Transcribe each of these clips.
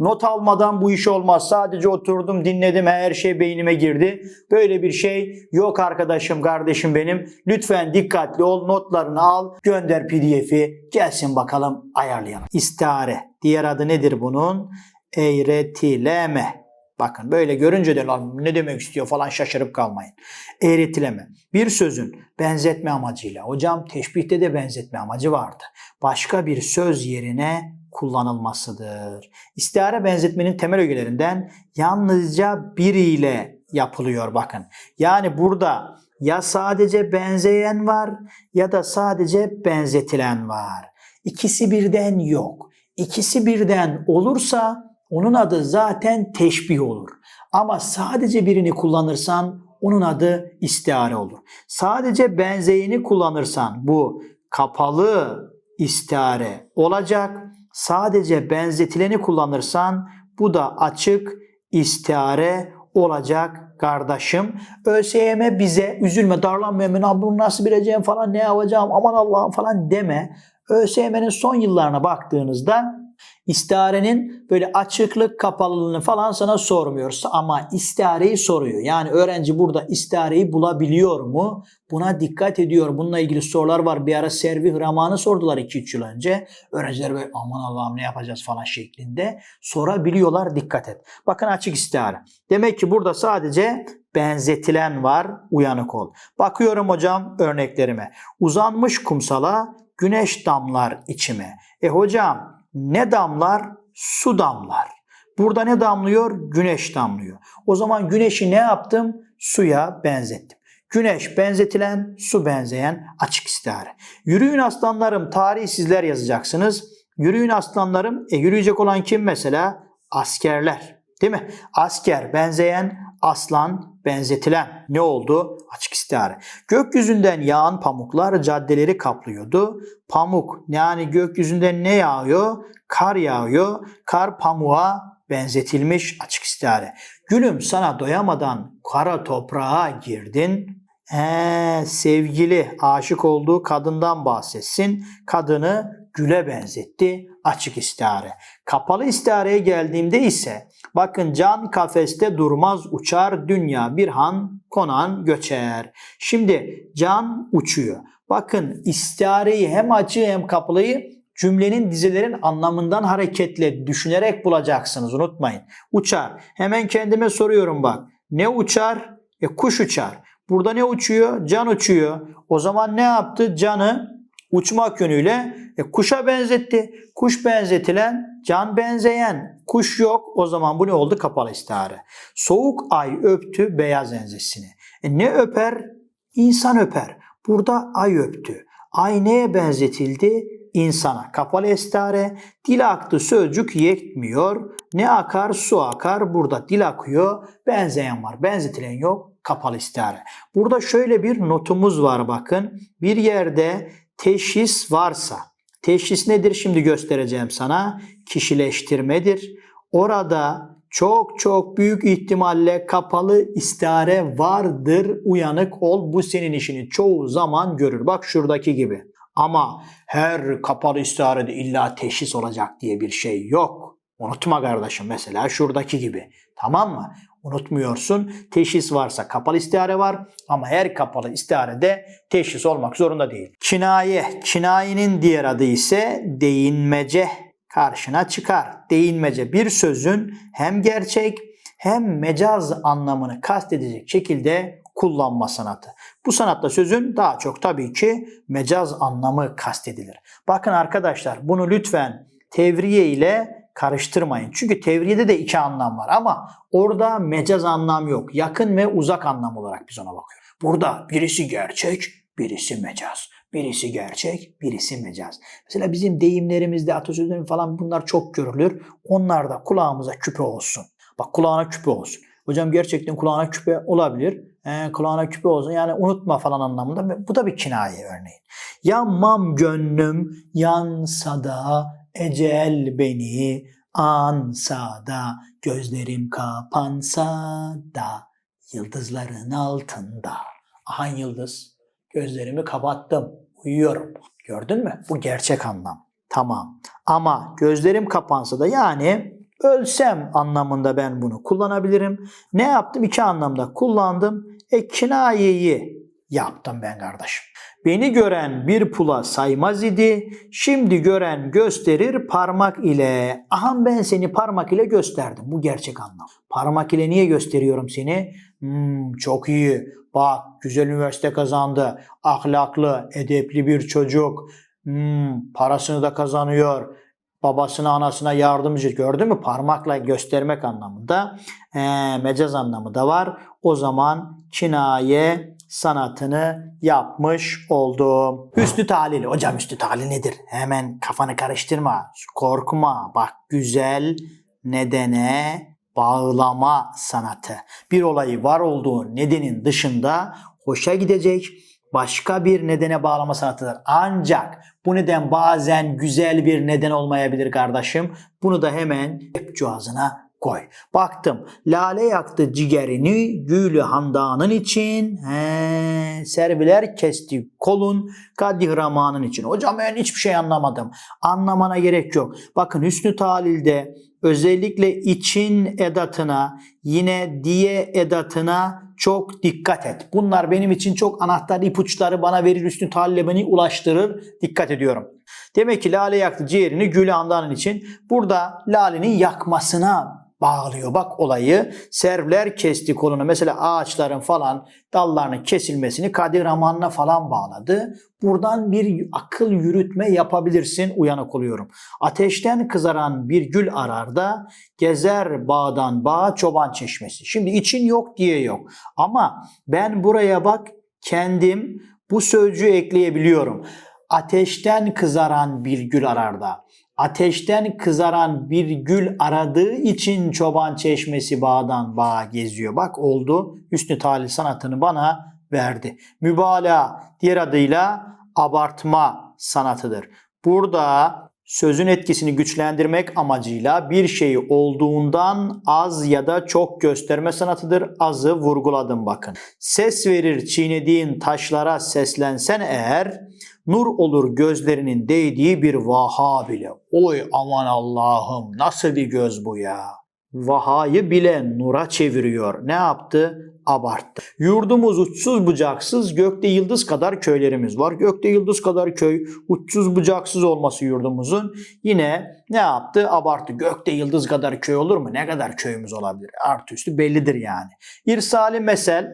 Not almadan bu iş olmaz. Sadece oturdum dinledim her şey beynime girdi. Böyle bir şey yok arkadaşım kardeşim benim. Lütfen dikkatli ol notlarını al gönder pdf'i gelsin bakalım ayarlayalım. İstihare diğer adı nedir bunun? Eğretileme. Bakın böyle görünce de lan ne demek istiyor falan şaşırıp kalmayın. Eğretileme. Bir sözün benzetme amacıyla. Hocam teşbihte de benzetme amacı vardı. Başka bir söz yerine kullanılmasıdır. İstihare benzetmenin temel ögelerinden yalnızca biriyle yapılıyor bakın. Yani burada ya sadece benzeyen var ya da sadece benzetilen var. İkisi birden yok. İkisi birden olursa onun adı zaten teşbih olur. Ama sadece birini kullanırsan onun adı istihare olur. Sadece benzeyeni kullanırsan bu kapalı istihare olacak. Sadece benzetileni kullanırsan bu da açık istihare olacak kardeşim. ÖSYM bize üzülme darlanma Emin bunu nasıl bileceğim falan ne yapacağım aman Allah'ım falan deme. ÖSYM'nin son yıllarına baktığınızda İstiharenin böyle açıklık kapalılığını falan sana sormuyor ama istihareyi soruyor. Yani öğrenci burada istihareyi bulabiliyor mu? Buna dikkat ediyor. Bununla ilgili sorular var. Bir ara Servi Hraman'ı sordular 2-3 yıl önce. Öğrenciler böyle aman Allah'ım ne yapacağız falan şeklinde sorabiliyorlar. Dikkat et. Bakın açık istihare. Demek ki burada sadece benzetilen var. Uyanık ol. Bakıyorum hocam örneklerime. Uzanmış kumsala güneş damlar içime. E hocam ne damlar? Su damlar. Burada ne damlıyor? Güneş damlıyor. O zaman güneşi ne yaptım? Suya benzettim. Güneş benzetilen, su benzeyen açık istihare. Yürüyün aslanlarım tarihi sizler yazacaksınız. Yürüyün aslanlarım. E yürüyecek olan kim mesela? Askerler. Değil mi? Asker benzeyen, aslan benzetilen. Ne oldu? Açık istihare. Gökyüzünden yağan pamuklar caddeleri kaplıyordu. Pamuk yani gökyüzünden ne yağıyor? Kar yağıyor. Kar pamuğa benzetilmiş açık istihare. Gülüm sana doyamadan kara toprağa girdin. Ee, sevgili aşık olduğu kadından bahsetsin. Kadını güle benzetti açık istihare. Kapalı istihareye geldiğimde ise bakın can kafeste durmaz uçar dünya bir han konan göçer. Şimdi can uçuyor. Bakın istihareyi hem açığı hem kapalıyı cümlenin dizelerin anlamından hareketle düşünerek bulacaksınız unutmayın. Uçar. Hemen kendime soruyorum bak. Ne uçar? E kuş uçar. Burada ne uçuyor? Can uçuyor. O zaman ne yaptı? Canı uçmak yönüyle e, kuşa benzetti. Kuş benzetilen, can benzeyen. Kuş yok. O zaman bu ne oldu? Kapalı istihare. Soğuk ay öptü beyaz enzesini. E, ne öper? İnsan öper. Burada ay öptü. Ay neye benzetildi? İnsana. Kapalı istihare. Dil aktı sözcük yetmiyor. Ne akar? Su akar. Burada dil akıyor. Benzeyen var. Benzetilen yok. Kapalı istihare. Burada şöyle bir notumuz var bakın. Bir yerde teşhis varsa, teşhis nedir şimdi göstereceğim sana. Kişileştirmedir. Orada çok çok büyük ihtimalle kapalı istihare vardır. Uyanık ol. Bu senin işini çoğu zaman görür. Bak şuradaki gibi. Ama her kapalı istiharede illa teşhis olacak diye bir şey yok. Unutma kardeşim mesela şuradaki gibi. Tamam mı? Unutmuyorsun. Teşhis varsa kapalı istihare var ama her kapalı istiharede teşhis olmak zorunda değil. Kinaye. Kinayenin diğer adı ise değinmece karşına çıkar. Değinmece bir sözün hem gerçek hem mecaz anlamını kastedecek şekilde kullanma sanatı. Bu sanatta sözün daha çok tabii ki mecaz anlamı kastedilir. Bakın arkadaşlar bunu lütfen tevriye ile karıştırmayın. Çünkü tevriyede de iki anlam var ama orada mecaz anlam yok. Yakın ve uzak anlam olarak biz ona bakıyoruz. Burada birisi gerçek, birisi mecaz. Birisi gerçek, birisi mecaz. Mesela bizim deyimlerimizde, atasözlerin falan bunlar çok görülür. Onlar da kulağımıza küpe olsun. Bak kulağına küpe olsun. Hocam gerçekten kulağına küpe olabilir. E, kulağına küpe olsun. Yani unutma falan anlamında. Bu da bir kinaye örneğin. Yanmam gönlüm yansa da ecel beni ansa da gözlerim kapansa da yıldızların altında. Aha yıldız. Gözlerimi kapattım. Uyuyorum. Gördün mü? Bu gerçek anlam. Tamam. Ama gözlerim kapansa da yani Ölsem anlamında ben bunu kullanabilirim. Ne yaptım? İki anlamda kullandım. E kinayeyi yaptım ben kardeşim. Beni gören bir pula saymaz idi. Şimdi gören gösterir parmak ile. Aham ben seni parmak ile gösterdim. Bu gerçek anlam. Parmak ile niye gösteriyorum seni? Hmm, çok iyi. Bak güzel üniversite kazandı. Ahlaklı, edepli bir çocuk. Hmm, parasını da kazanıyor. Babasına anasına yardımcı gördün mü? Parmakla göstermek anlamında. Ee, mecaz anlamı da var. O zaman kinaye sanatını yapmış oldum. Hüsnü talil. Hocam hüsnü talil nedir? Hemen kafanı karıştırma. Korkma. Bak güzel nedene bağlama sanatı. Bir olayı var olduğu nedenin dışında hoşa gidecek başka bir nedene bağlama sanatıdır. Ancak bu neden bazen güzel bir neden olmayabilir kardeşim. Bunu da hemen hep cihazına koy. Baktım lale yaktı ciğerini gülü handanın için he, serviler kesti kolun kadihramanın için. Hocam ben hiçbir şey anlamadım. Anlamana gerek yok. Bakın Hüsnü Talil'de özellikle için edatına yine diye edatına çok dikkat et. Bunlar benim için çok anahtar ipuçları bana verir Hüsnü Talil'e beni ulaştırır. Dikkat ediyorum. Demek ki lale yaktı ciğerini gülü handanın için. Burada lalenin yakmasına bağlıyor. Bak olayı servler kesti kolunu. Mesela ağaçların falan dallarının kesilmesini Kadir Aman'la falan bağladı. Buradan bir akıl yürütme yapabilirsin. Uyanık oluyorum. Ateşten kızaran bir gül ararda gezer bağdan bağa çoban çeşmesi. Şimdi için yok diye yok. Ama ben buraya bak kendim bu sözcüğü ekleyebiliyorum. Ateşten kızaran bir gül ararda ateşten kızaran bir gül aradığı için çoban çeşmesi bağdan bağa geziyor. Bak oldu Hüsnü Talil sanatını bana verdi. Mübalağa diğer adıyla abartma sanatıdır. Burada sözün etkisini güçlendirmek amacıyla bir şeyi olduğundan az ya da çok gösterme sanatıdır. Azı vurguladım bakın. Ses verir çiğnediğin taşlara seslensen eğer nur olur gözlerinin değdiği bir vaha bile. Oy aman Allah'ım nasıl bir göz bu ya. Vahayı bile nura çeviriyor. Ne yaptı? Abarttı. Yurdumuz uçsuz bucaksız, gökte yıldız kadar köylerimiz var. Gökte yıldız kadar köy, uçsuz bucaksız olması yurdumuzun yine ne yaptı? Abarttı. Gökte yıldız kadar köy olur mu? Ne kadar köyümüz olabilir? Artı üstü bellidir yani. İrsali mesel,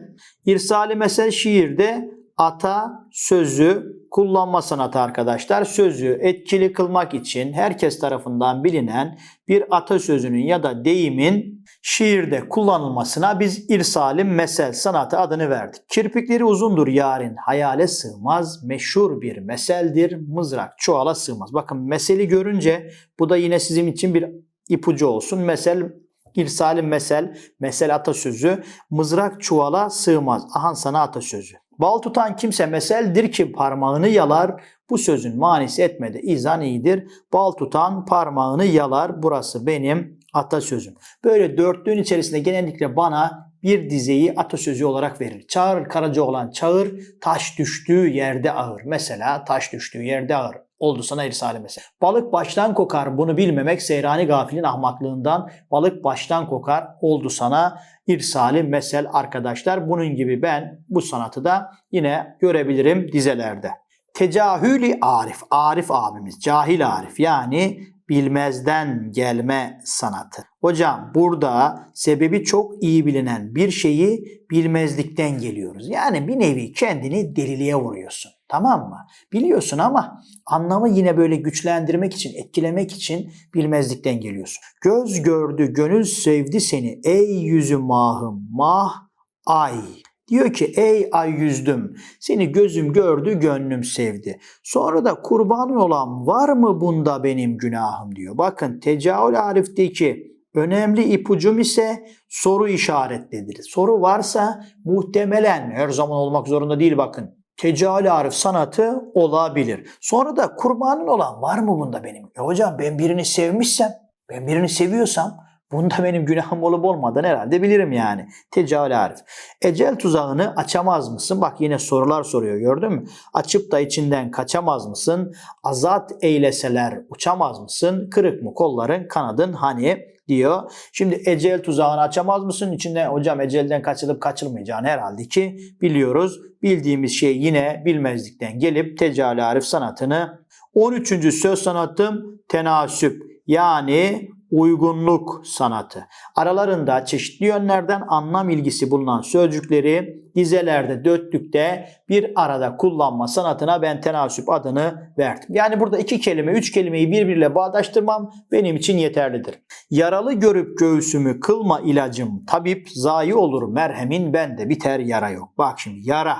irsali mesel şiirde ata sözü kullanma sanatı arkadaşlar. Sözü etkili kılmak için herkes tarafından bilinen bir atasözünün ya da deyimin şiirde kullanılmasına biz irsalim mesel sanatı adını verdik. Kirpikleri uzundur yarın hayale sığmaz. Meşhur bir meseldir. Mızrak çuvala sığmaz. Bakın meseli görünce bu da yine sizin için bir ipucu olsun. Mesel irsalim mesel, mesel atasözü. Mızrak çuvala sığmaz. Ahan sana atasözü. Bal tutan kimse meseldir ki parmağını yalar. Bu sözün manisi etmedi. İzan iyidir. Bal tutan parmağını yalar. Burası benim atasözüm. Böyle dörtlüğün içerisinde genellikle bana bir dizeyi atasözü olarak verir. Çağır karaca olan çağır, taş düştüğü yerde ağır. Mesela taş düştüğü yerde ağır. Oldu sana irsali mesela. Balık baştan kokar bunu bilmemek seyrani gafilin ahmaklığından. Balık baştan kokar oldu sana irsali mesel arkadaşlar. Bunun gibi ben bu sanatı da yine görebilirim dizelerde. Tecahülü Arif, Arif abimiz, cahil Arif yani bilmezden gelme sanatı. Hocam burada sebebi çok iyi bilinen bir şeyi bilmezlikten geliyoruz. Yani bir nevi kendini deliliğe vuruyorsun. Tamam mı? Biliyorsun ama anlamı yine böyle güçlendirmek için, etkilemek için bilmezlikten geliyorsun. Göz gördü, gönül sevdi seni ey yüzü mahım, mah ay. Diyor ki ey ay yüzdüm seni gözüm gördü gönlüm sevdi. Sonra da kurbanın olan var mı bunda benim günahım diyor. Bakın tecavül arifteki önemli ipucum ise soru işaretlidir. Soru varsa muhtemelen her zaman olmak zorunda değil bakın. Tecali arif sanatı olabilir. Sonra da kurbanın olan var mı bunda benim? E hocam ben birini sevmişsem, ben birini seviyorsam Bunda benim günahım olup olmadan herhalde bilirim yani. Tecavüle arif. Ecel tuzağını açamaz mısın? Bak yine sorular soruyor gördün mü? Açıp da içinden kaçamaz mısın? Azat eyleseler uçamaz mısın? Kırık mı kolların kanadın hani? diyor. Şimdi ecel tuzağını açamaz mısın? İçinde hocam ecelden kaçılıp kaçılmayacağını herhalde ki biliyoruz. Bildiğimiz şey yine bilmezlikten gelip tecali arif sanatını 13. söz sanatım tenasüp yani uygunluk sanatı. Aralarında çeşitli yönlerden anlam ilgisi bulunan sözcükleri dizelerde, dörtlükte bir arada kullanma sanatına ben tenasüp adını verdim. Yani burada iki kelime, üç kelimeyi birbiriyle bağdaştırmam benim için yeterlidir. Yaralı görüp göğsümü kılma ilacım, tabip zayi olur merhemin bende biter yara yok. Bak şimdi yara,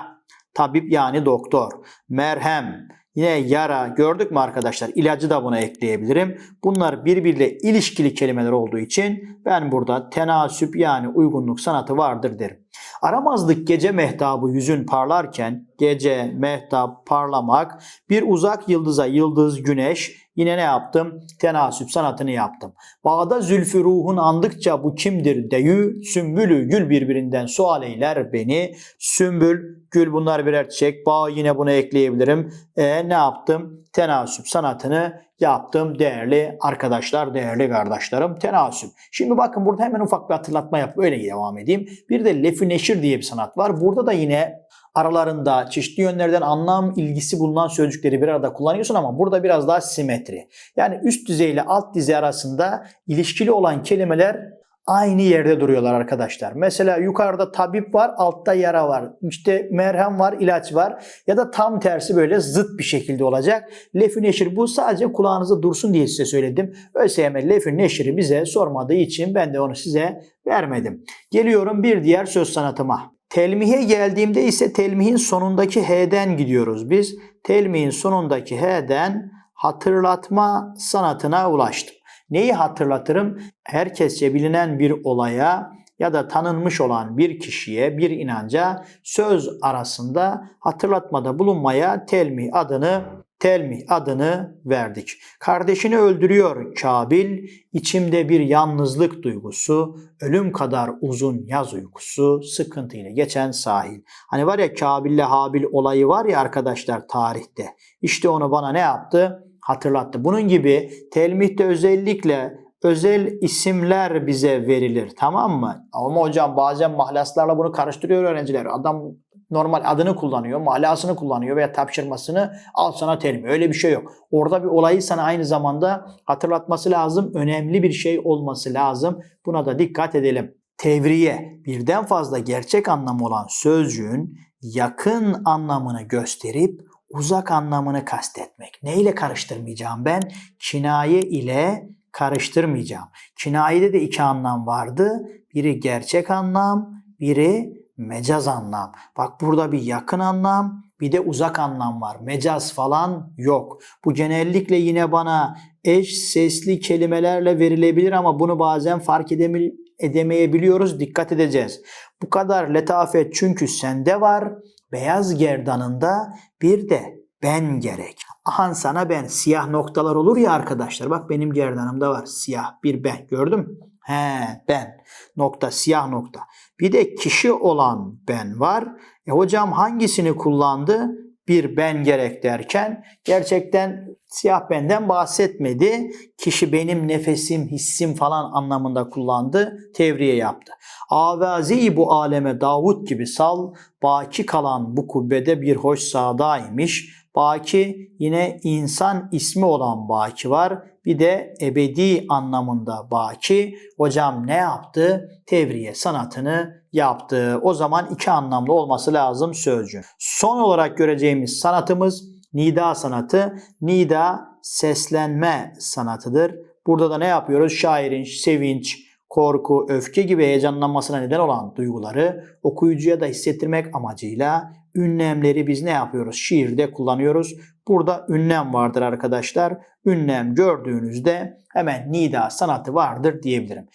tabip yani doktor, merhem, Yine yara gördük mü arkadaşlar? İlacı da buna ekleyebilirim. Bunlar birbiriyle ilişkili kelimeler olduğu için ben burada tenasüp yani uygunluk sanatı vardır derim. Aramazlık gece mehtabı yüzün parlarken gece mehtap parlamak bir uzak yıldıza yıldız güneş yine ne yaptım? Tenasüp sanatını yaptım. Bağda zülfü ruhun andıkça bu kimdir deyü sümbülü gül birbirinden sual eyler beni. Sümbül gül bunlar birer çiçek. Bağ yine bunu ekleyebilirim. E, ne yaptım? Tenasüp sanatını yaptım değerli arkadaşlar, değerli kardeşlerim. Tenasüp. Şimdi bakın burada hemen ufak bir hatırlatma yapıp öyle devam edeyim. Bir de lefü neşir diye bir sanat var. Burada da yine aralarında çeşitli yönlerden anlam ilgisi bulunan sözcükleri bir arada kullanıyorsun ama burada biraz daha simetri. Yani üst dize ile alt dize arasında ilişkili olan kelimeler aynı yerde duruyorlar arkadaşlar. Mesela yukarıda tabip var, altta yara var. İşte merhem var, ilaç var. Ya da tam tersi böyle zıt bir şekilde olacak. Lefü neşir bu sadece kulağınızda dursun diye size söyledim. ÖSYM lefü neşiri bize sormadığı için ben de onu size vermedim. Geliyorum bir diğer söz sanatıma. Telmihe geldiğimde ise telmihin sonundaki H'den gidiyoruz biz. Telmihin sonundaki H'den hatırlatma sanatına ulaştım. Neyi hatırlatırım? Herkesçe bilinen bir olaya ya da tanınmış olan bir kişiye, bir inanca söz arasında hatırlatmada bulunmaya telmih adını telmih adını verdik. Kardeşini öldürüyor Kabil, içimde bir yalnızlık duygusu, ölüm kadar uzun yaz uykusu, sıkıntıyla geçen sahil. Hani var ya Kabil'le Habil olayı var ya arkadaşlar tarihte. İşte onu bana ne yaptı? Hatırlattı. Bunun gibi telmihte özellikle özel isimler bize verilir tamam mı? Ama hocam bazen mahlaslarla bunu karıştırıyor öğrenciler. Adam normal adını kullanıyor, mahlasını kullanıyor veya tapşırmasını al sana terim. Öyle bir şey yok. Orada bir olayı sana aynı zamanda hatırlatması lazım. Önemli bir şey olması lazım. Buna da dikkat edelim. Tevriye birden fazla gerçek anlamı olan sözcüğün yakın anlamını gösterip uzak anlamını kastetmek. Neyle karıştırmayacağım ben? Kinaye ile karıştırmayacağım. Kinayede de iki anlam vardı. Biri gerçek anlam, biri mecaz anlam. Bak burada bir yakın anlam, bir de uzak anlam var. Mecaz falan yok. Bu genellikle yine bana eş sesli kelimelerle verilebilir ama bunu bazen fark edemi- edemeyebiliyoruz. Dikkat edeceğiz. Bu kadar letafet çünkü sende var. Beyaz gerdanında bir de ben gerek. Ahan sana ben siyah noktalar olur ya arkadaşlar. Bak benim gerdanımda var siyah bir ben. Gördün mü? He ben. Nokta siyah nokta. Bir de kişi olan ben var. E hocam hangisini kullandı? Bir ben gerek derken gerçekten siyah benden bahsetmedi. Kişi benim nefesim, hissim falan anlamında kullandı. Tevriye yaptı. Avazi bu aleme Davut gibi sal, baki kalan bu kubbede bir hoş sadaymış. Baki yine insan ismi olan Baki var. Bir de ebedi anlamında Baki. Hocam ne yaptı? Tevriye sanatını yaptı. O zaman iki anlamlı olması lazım sözcüğün. Son olarak göreceğimiz sanatımız nida sanatı. Nida seslenme sanatıdır. Burada da ne yapıyoruz? Şairin sevinç, korku, öfke gibi heyecanlanmasına neden olan duyguları okuyucuya da hissettirmek amacıyla ünlemleri biz ne yapıyoruz? Şiirde kullanıyoruz. Burada ünlem vardır arkadaşlar. Ünlem gördüğünüzde hemen nida sanatı vardır diyebilirim.